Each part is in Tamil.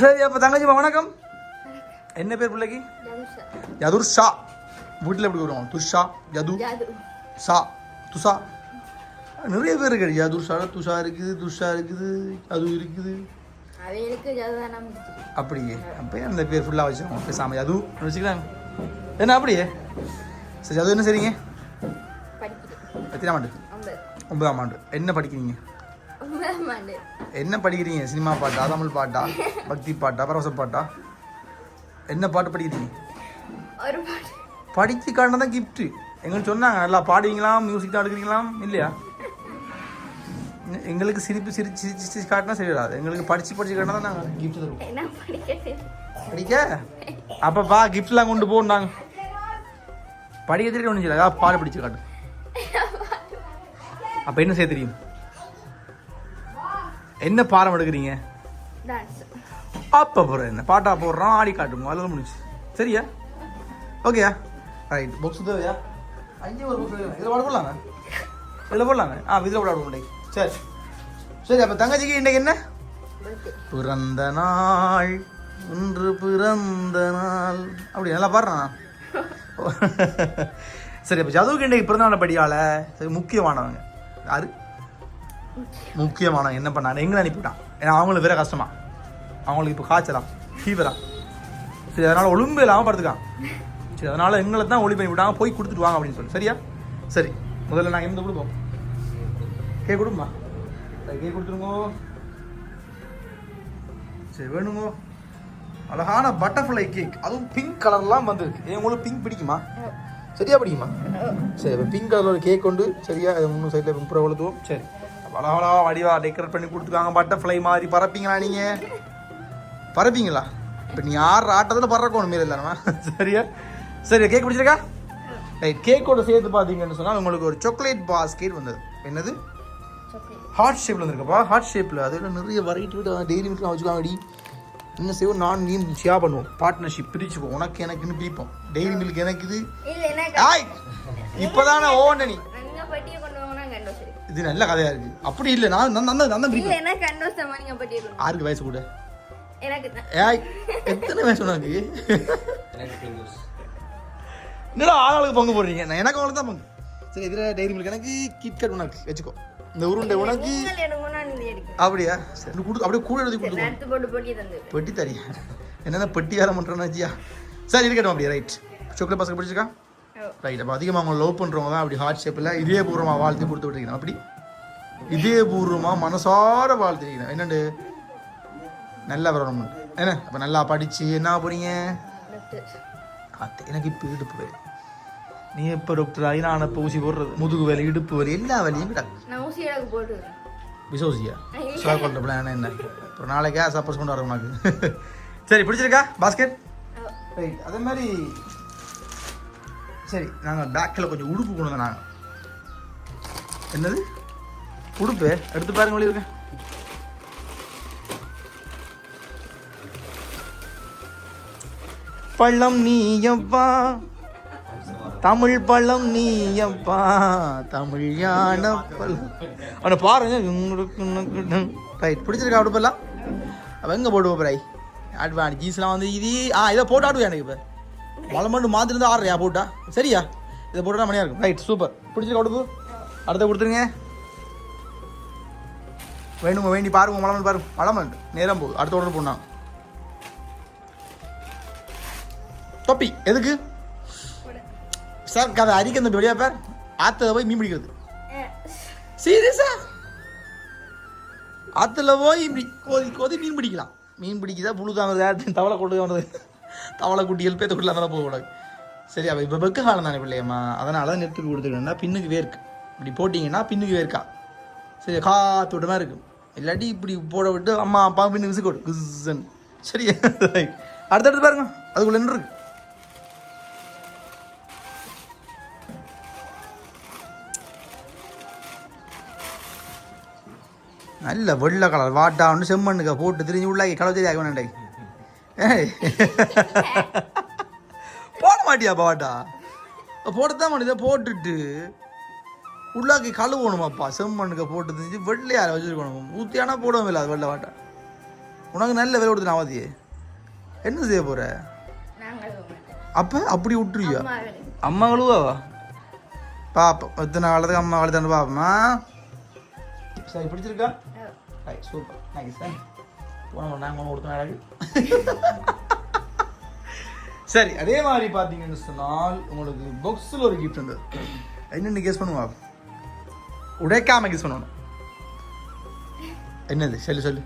சரி அப்போ தங்கச்சிமா வணக்கம். என்ன பேர் பிள்ளைக்கு? யதுர் ஷா வீட்டில் எப்படி வருவோம் துஷா யது சா துஷா நிறைய பேர் இருக்கு யதுர் ஷா துஷா இருக்குது துஷா இருக்குது அது இருக்குது அப்படியே. அப்போ அந்த பேர் ஃபுல்லாக வச்சுக்கோங்க பேசாமல் யது வச்சுக்கிறாங்க என்ன அப்படியே? சரி அது என்ன படிக்கிறேன். எத்தனாம் ஆண்டு? ஒன்பது. ஒன்பதாம் ஆண்டு. என்ன படிக்கிறீங்க? ஒன்பதாம் ஆண்டு. என்ன படிக்கிறீங்க? சினிமா பாட்டா தமிழ் பாட்டா பக்தி பாட்டா பரவச பாட்டா? என்ன பாட்டு படிக்கிறீங்க? படிச்சு காட்டினா தான் கிஃப்ட்டு எங்களுக்கு சொன்னாங்க நல்லா பாடுவீங்களா மியூசிக் தான் எடுக்கிறீங்களாம் இல்லையா? எங்களுக்கு சிரிப்பு சிரிச்சு சிரிச்சு சிரிச்சு காட்டினா சரி வராது எங்களுக்கு படிச்சு படிச்சு காட்டினா தான் நாங்கள் கிஃப்ட் தருவோம். படிக்க? அப்பப்பா கிஃப்ட்லாம் கொண்டு போனாங்க படிக்க தெரியும் ஒன்றும் இல்லை பாடு படிச்சு காட்டு. அப்போ என்ன செய்ய தெரியும்? என்ன பாடம் எடுக்கிறீங்க? அப்போ போடுற என்ன பாட்டா போடுறோம் ஆடி காட்டுங்க. அதில் முடிச்சு சரியா? ஓகேயா ரைட் புக்ஸ் தேவையா? அஞ்சு ஒரு புக்ஸ் இதில் போட போடலாங்க இதில் போடலாங்க ஆ இதில் போட முடியும் சரி. சரி அப்போ தங்கச்சிக்கு இன்றைக்கு என்ன? பிறந்த நாள். இன்று பிறந்த நாள். அப்படி நல்லா பாடுறான். சரி அப்போ ஜதுவுக்கு இன்றைக்கு பிறந்தநாள் படியால முக்கியமானவங்க. யாரு? முக்கியமான என்ன பண்ணாரு எங்கே அனுப்பிவிட்டான். ஏன்னா அவங்களுக்கு வேற கஷ்டமா. அவங்களுக்கு இப்போ காய்ச்சலாம் ஃபீவரா சரி அதனால் ஒழுங்கு இல்லாமல் படுத்துக்கான். சரி அதனால் எங்களை தான் ஒளி பண்ணி விட்டாங்க போய் கொடுத்துட்டு வாங்க அப்படின்னு சொல்லி. சரியா? சரி முதல்ல நாங்கள் எந்த கொடுப்போம். கே கொடுமா கே கொடுத்துருங்கோ. சரி வேணுங்கோ. அழகான பட்டர்ஃப்ளை கேக் அதுவும் பிங்க் கலர்லாம் வந்திருக்கு. ஏன் உங்களுக்கு பிங்க் பிடிக்குமா? சரியா பிடிக்குமா? சரி பிங்க் கலர் ஒரு கேக் கொண்டு சரியா? அது சைடில் இம்ப்ரூவ் வளர்த்துவோம் சரி. அழகா வடிவா டெக்கரேட் பண்ணி கொடுத்துருக்காங்க பட்டர்ஃப்ளை மாதிரி. பறப்பீங்களா நீங்கள் பறப்பீங்களா? இப்போ நீ ஆறு ஆட்டத்தில் பறக்கணும் மாரி இல்லைண்ணா சரியா? சரி கேக் பிடிச்சிருக்கா? ரைட் கேக்கோட சேர்த்து பார்த்தீங்கன்னு சொன்னால் உங்களுக்கு ஒரு சாக்லேட் பாஸ்கெட் வந்தது. என்னது? ஹார்ட் ஷேப்பில் வந்துருக்கப்பா. ஹார்ட் ஷேப்பில் அதில் நிறைய வெரைட்டி விட்டு டெய்லி மில்க்லாம் வச்சுக்காங்கடி என்ன செய்வோம். நான் நீ ஷேர் பண்ணுவோம். பார்ட்னர்ஷிப் பிரிச்சுப்போம் உனக்கு எனக்குன்னு பிரிப்போம் டெய்லி மில்க் எனக்கு இது. ஆய்! இப்போதானே ஓண்ட நீ. இது நல்ல கதையா இருக்கு. அப்படி இல்லை நான் நான் நான் இல்ல பிரிப்பேன் எனக்கு நீங்க பட்டியை கொண்டு யாருக்கு வயசு கூட. எனக்கு ஏய் எத்தனை வயசு உனக்கு? என்னடா ஆளுக்கு பங்கு போடுறீங்க? நான் எனக்கு அவ்வளோ தான் பங்கு. சரி இதில் டெய்லி மில்க் எனக்கு கிட்கட் உனக்கு. வச்சுக்கோ. இந்த உருண்டை உனக்கு. நான் அப்படியா? சரி கொடு அப்படியே கூட எழுதி நேரத்து போட்டு போட்டி தந்து பெட்டி தரியா? என்னென்ன பெட்டி வேலை பண்ணுறேன்னு வச்சியா? சரி இருக்கட்டும் அப்படியே ரைட் சாக்லேட் பாஸ்கெட் பிடிச்சிருக்கா? ரைட் அப்போ அதிகமாக அவங்க லவ் பண்ணுறவங்க தான் அப்படி ஹார்ட் ஷேப்பில் இதே பூர்வமாக வாழ்த்து கொடுத்து விட்டுருக்கணும் அப்படி இதே பூர்வமாக மனசார வாழ்த்துருக்கணும் என்னண்டு? நல்லா வரணும். என்ன? அப்போ நல்லா படித்து என்ன போறீங்க? அது எனக்கு இப்போ இடுப்பு வலி. நீ இப்போ டாக்டர் ஆகி நான் இப்போ ஊசி போடுறது? முதுகு வலி இடுப்பு வலி எல்லா வலியும் போட்டுக்கிறேன் விசோசியா பண்ணுற பிளான் என்ன? அப்புறம் நாளைக்கா சப்போஸ் கொண்டு வர உனக்கு. சரி பிடிச்சிருக்கா? பாஸ்கெட் ரைட் அதே மாதிரி சரி நாங்கள் பேக்கில் கொஞ்சம் உடுப்பு கொண்டு வந்தோம் நாங்கள் என்னது? உடுப்பு? எடுத்து பாருங்க வழி இருக்கேன் பள்ளம் நீயப்பா தமிழ் பழம் நீயப்பா தமிழ் யான பழம். அவனை பாருங்க ரைட் பிடிச்சிருக்கா அடுப்பெல்லாம் அவன் எங்கே போடுவோம் பிராய்? ஆடுவேன் ஜீஸ்லாம் வந்து இது ஆ இதை போட்டு ஆடுவேன் எனக்கு இப்போ. மழை மட்டும் மாற்றிருந்து ஆடுறியா போட்டா? சரியா? இதை போட்டா மணியாக இருக்கும். ரைட் சூப்பர் பிடிச்சிருக்க உடுப்பு? அடுத்த கொடுத்துருங்க. வேணுங்க வேண்டி பாருங்க மழை பாருங்க மழை மண் நேரம் போகுது. அடுத்த உடனே போடணும். தொப்பி எதுக்கு? சார் கதை அரிக்க அந்த வெளியா பேர். ஆத்தத போய் மீன் பிடிக்கிறது. சீரியஸா? ஆத்துல போய் இப்படி கோதி கோதி மீன் பிடிக்கலாம். மீன் பிடிக்குதா புழு தாங்க தவளை கொண்டு வந்தது தவளை குட்டிகள் போய் குட்டிலாம் தானே போகக்கூடாது சரி அவள் இப்போ வெக்க காலம் தானே பிள்ளையம்மா. அதனால தான் நெருத்துக்கு கொடுத்துருக்கேன்னா பின்னுக்கு வேர்க்கு. இப்படி போட்டிங்கன்னா பின்னுக்கு வேர்க்கா. சரி காத்து விட்ட இருக்கும். இல்லாட்டி இப்படி போட விட்டு அம்மா அப்பா பின்னு விசு கொடு குசன் சரி அடுத்தடுத்து பாருங்க. அதுக்குள்ள என்ன இருக்கு? நல்ல வெள்ளை கலர் வாட்டான்னு செம்மண்ணுக்க போட்டு திரிஞ்சு உள்ளாக்கி கலவு ஆக வேண்டாய் போட மாட்டியாப்பா வாட்டா போடத்தான் மாட்டேதா போட்டுட்டு. உள்ளாக்கி கழுவணுமாப்பா? செம்மண்ணுக்க போட்டு திரிஞ்சு வெள்ளையார வச்சிருக்கணும். ஊத்தியானா போடவும் இல்லை அது வெள்ளை வாட்டா. உனக்கு நல்ல வேலை கொடுத்து அவதியே என்ன செய்ய மாட்டோம் அப்போ அப்படி விட்டுருவியா? அம்மா கழுவாவா? பாப்போம். எத்தனை காலத்துக்கு அம்மா கழுதான்னு பாப்போமா? சரி பிடிச்சிருக்கா? சூப்பர் நைஸ் போன நாங்கள் ஒன்று கொடுத்தோம் அழகு. சரி அதே மாதிரி பார்த்தீங்கன்னு சொன்னால் உங்களுக்கு பாக்ஸில் ஒரு கிஃப்ட் இருந்தது என்னென்னு கெஸ் பண்ணுவா? உடைக்காம கெஸ் பண்ணணும். என்னது? சொல்லு சொல்லு.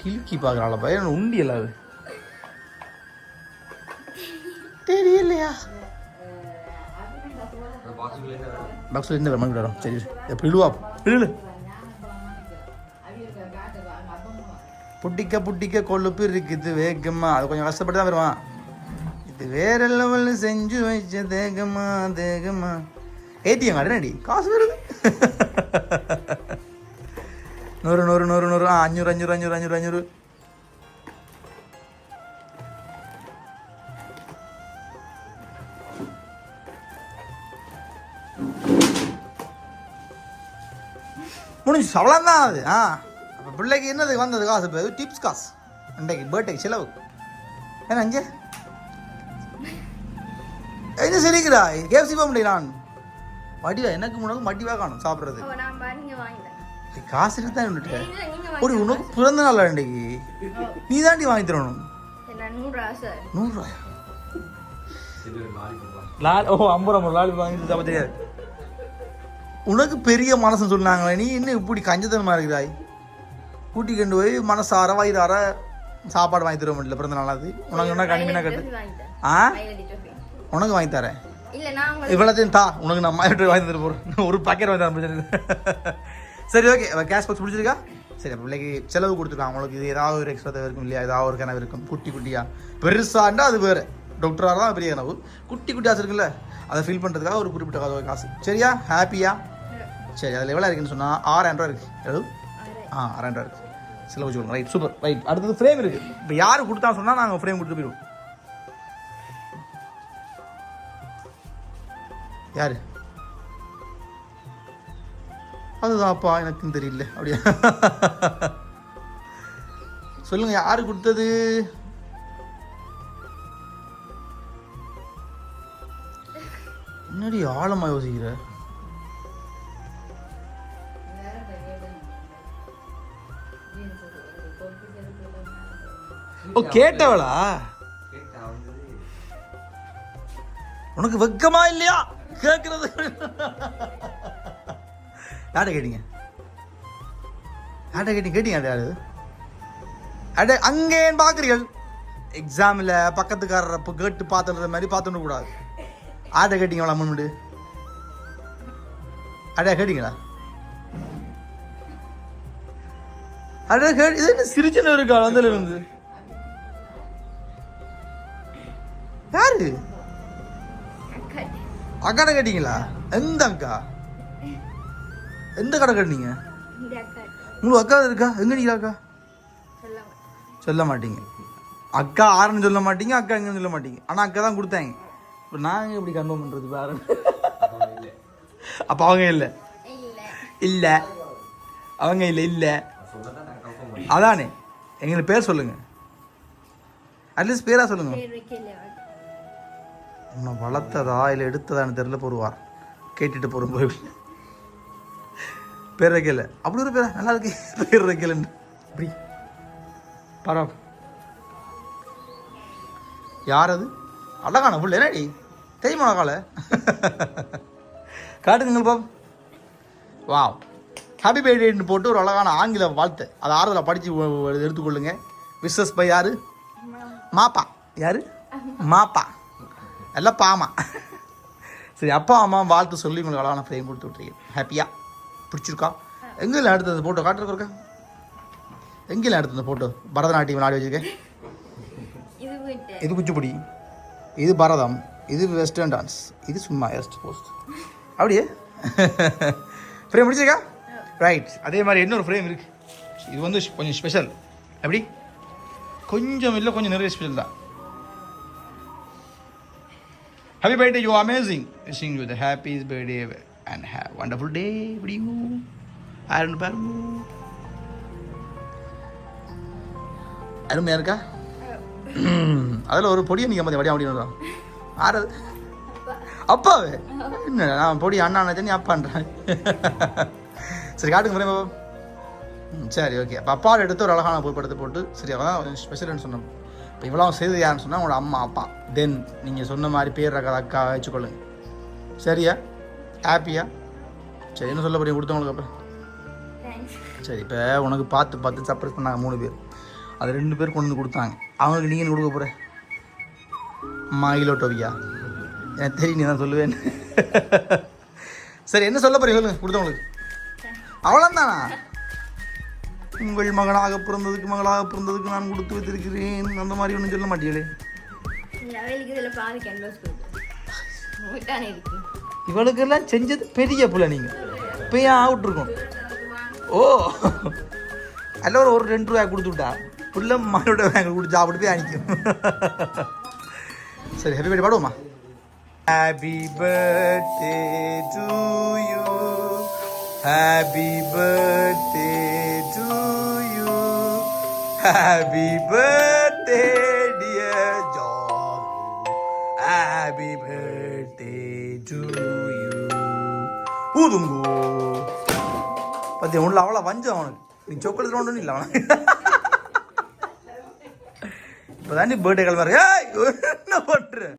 கிலுக்கி பார்க்குறாள் பையன் உண்டி எல்லாம் அது. தெரியலையா? பாக்ஸில் இருந்து மணி விடாரம் சரி எப்படி இழுவா புட்டிக்க புட்டிக்க கொழுப்பு இருக்குது வேகமா அது கொஞ்சம் கஷ்டப்பட்டு தான் வருவான். இது வேற லெவலில் செஞ்சு வச்ச தேகமா தேகமா ஏடிஎம் அடனடி காசு வருது. நூறு நூறு நூறு நூறு. ஆ அஞ்சூறு அஞ்சூறு அஞ்சூறு அஞ்சூறு அஞ்சூறு. முடிஞ்சு அவ்வளோதான் அது. ஆ. பிள்ளைக்கு என்னது வந்தது காசு இப்போ டிப்ஸ் காசு. அன்றைக்கு பர்த்டே செலவு. ஏன்னா அஞ்சு? என்ன சிரிக்கிறா? கேப்சி போக முடியும் நான்? மடிவா எனக்கு முன்னாடி மடிவா காணும் சாப்பிட்றது. காசு தான் நீங்க ஒரு உனக்கு பிறந்த நாள் அன்றைக்கு நீ தாண்டி வாங்கி தரணும். நூறுரூவாயா? லால் ஓ ஐம்பது ரூபா லால் வாங்கி சாப்பிட தெரியாது உனக்கு பெரிய மனசுன்னு சொன்னாங்களே நீ இன்னும் இப்படி கஞ்சத்தனமா இருக்கிறாய்? கூட்டி கொண்டு போய் மனசார வயிறார சாப்பாடு வாங்கி தர இல்லை பிறந்த நாளாது உனக்கு என்ன கண்மீனா கட்டு? ஆ? உனக்கு வாங்கி தரேன். இவ்வளோத்தையும் தா உனக்கு நான் மாதிரி வாங்கி தர போகிறேன் ஒரு பாக்கெட் வாங்கி தர பிரச்சனை சரி ஓகே கேஷ் பாக்ஸ் பிடிச்சிருக்கா சரி அப்போ பிள்ளைக்கு செலவு கொடுத்துருக்கான் அவங்களுக்கு இது ஏதாவது ஒரு எக்ஸ்ட்ரா தேவை இருக்கும் இல்லையா? ஏதாவது ஒரு கனவு இருக்கும். குட்டி குட்டியா. பெருசாண்டா அது வேறு. டாக்டராக தான் பெரிய கனவு. குட்டி குட்டி ஆசை இருக்குல்ல அதை ஃபில் பண்ணுறதுக்காக ஒரு குறிப்பிட்ட காசு. சரியா? ஹாப்பியா சரி அதில் எவ்வளோ இருக்குன்னு சொன்னால் ஆறாயிரம் ரூபா இருக்குது எவ்வளோ ஆ ஆறாயிரம் ரூபா சில வச்சுக்கோங்க ரைட் சூப்பர் ரைட் அடுத்தது ஃப்ரேம் இருக்குது இப்போ யார் கொடுத்தா சொன்னால் நாங்கள் ஃப்ரேம் கொடுத்து போயிடுவோம். யாரு? அதுதான்ப்பா எனக்கும் தெரியல. அப்படியா. சொல்லுங்க யாரு கொடுத்தது? என்னடி ஆழமா யோசிக்கிற? ஓ கேட்டவளா? உனக்கு வெக்கமா இல்லையா? கேட்கறது யார்ட்ட கேட்டீங்க? யார்ட்ட கேட்டீங்க? கேட்டீங்க யாரு? அட அங்கே ஏன் பார்க்குறீர்கள் எக்ஸாமில் பக்கத்துக்காரரை இப்போ கேட்டு பார்த்துன்ற மாதிரி பார்த்துட கூடாது. ஆட்ட கேட்டீங்களா முன்னாடி? அடையா கேட்டீங்களா? அட கேட்டு இது என்ன சிரிச்சுன்னு இருக்கா? வந்ததுல இருந்து. யாரு? அக்கா. அக்காட கேட்டீங்களா? எந்த அக்கா? எந்த கடை அக்கா. உங்களுக்கு அக்கா இருக்கா? எங்க நீங்க அக்கா? சொல்ல மாட்டீங்க. அக்கா ஆறுன்னு சொல்ல மாட்டீங்க அக்கா எங்கன்னு சொல்ல மாட்டீங்க. ஆனால் அக்கா தான் கொடுத்தாங்க. இப்போ நாங்கள் எப்படி கன்ஃபார்ம் பண்ணுறது வேற அப்போ அவங்க இல்லை? இல்ல. அவங்க இல்லை இல்லை. அதானே. எங்களுக்கு பேர் சொல்லுங்க. அட்லீஸ்ட் பேரா சொல்லுங்க. உன்னை வளர்த்ததா இல்லை எடுத்ததான்னு தெரியல போடுவார். கேட்டுட்டு போகிறோம் போய் பேர் வைக்கல அப்படி ஒரு பேரா? நல்லா இருக்கு. பேர் வைக்கலன்னு. அப்படி பரவ யார் அது? அழகான புள்ள. என்னடி? தெரியுமா கால. காட்டுங்க பாப். வாவ். ஹாப்பி பர்த்டேன்னு போட்டு ஒரு அழகான ஆங்கில வாழ்த்து. அதை ஆறுதலாக படித்து எடுத்துக்கொள்ளுங்க. விசஸ் பை யாரு? மாப்பா. யாரு? மாப்பா. எல்லாம் பாமா. சரி அப்பா அம்மா வாழ்த்து சொல்லி உங்களுக்கு அழகான ஃப்ரேம் கொடுத்து விட்றீங்க ஹாப்பியாக பிடிச்சிருக்கா? எங்கேயும் எடுத்த அந்த ஃபோட்டோ காட்டுறக்கா எங்கேயும் எடுத்த அந்த ஃபோட்டோ பரதநாட்டியம் ஆடி வச்சிருக்கேன். இது குச்சிப்புடி. இது பரதம். இது வெஸ்டர்ன் டான்ஸ் இது சும்மா எஸ்ட் போஸ்ட் அப்படியே? ஃப்ரேம் முடிச்சிருக்கா? ரைட் அதே மாதிரி இன்னொரு ஃப்ரேம் இருக்கு. இது வந்து கொஞ்சம் ஸ்பெஷல் எப்படி? கொஞ்சம் இல்லை கொஞ்சம் நிறைய ஸ்பெஷல் தான். Happy birthday you amazing wishing you the happy birthday and have wonderful day எப்படியும் யாருன்னு பாருங்க அருமையாக இருக்கா அதில் ஒரு பொடியை நீங்கள் மதியம் வடியா முடியும் ஆறது அப்பாவே என்ன நான் பொடி அண்ணா நினைச்சேன் அப்பான்றேன் சரி காட்டுங்க முறை பாப்போம் சரி ஓகே அப்பா எடுத்து ஒரு அழகான புகைப்படத்தை போட்டு சரி அதான் ஸ்பெஷல்னு சொன்னோம் இப்போ இவ்வளோ செய்து யாருன்னு சொன்னால் உங்களோட அம்மா அப்பா. தென் நீங்கள் சொன்ன மாதிரி பேர் ரக அக்கா வச்சுக்கொள்ளுங்க. சரியா? ஹாப்பியா சரி என்ன சொல்ல போறீங்க? கொடுத்தவங்களுக்கு அப்புறம். சரி இப்போ உனக்கு பார்த்து பார்த்து சர்ப்ரைஸ் பண்ணாங்க மூணு பேர். அது ரெண்டு பேர் கொண்டு வந்து கொடுத்தாங்க. அவங்களுக்கு நீங்கள் கொடுக்க போகிற மயிலோட்டோவியா எனக்கு தெரியும் நீ தான் சொல்லுவேன் சரி என்ன சொல்ல போறீங்க சொல்லுங்க கொடுத்தவங்களுக்கு அவ்வளோதானா உங்கள் மகனாக பிறந்ததுக்கு மகளாக பிறந்ததுக்கு நான் கொடுத்து வைத்திருக்கிறேன். அந்த மாதிரி ஒன்றும் சொல்ல மாட்டீங்களே இவளுக்கெல்லாம் செஞ்சது பெரிய புள்ள நீங்கள் இப்போ ஏன் அவுட் இருக்கும் ஓ. அல்ல ஒரு ஒரு ரெண்டு ரூபாய் கொடுத்து விட்டா? புள்ள மகளோட வாங்க கொடுத்து சாப்பிட்டு போய் அணிக்கும். சரி ஹாப்பி பர்த்டே பாடுவோமா? Happy birthday to you happy birthday happy birthday dear John happy birthday to you ஊதுங்கோ. பத்தி உள்ள அவ்வளோ வஞ்சம் அவனுக்கு. நீ சொக்கல் ஒன்றும் இல்லை அவனுக்கு. இப்போதான் நீ பர்த்டே கிளம்புற. ஏய் என்ன பண்ணுற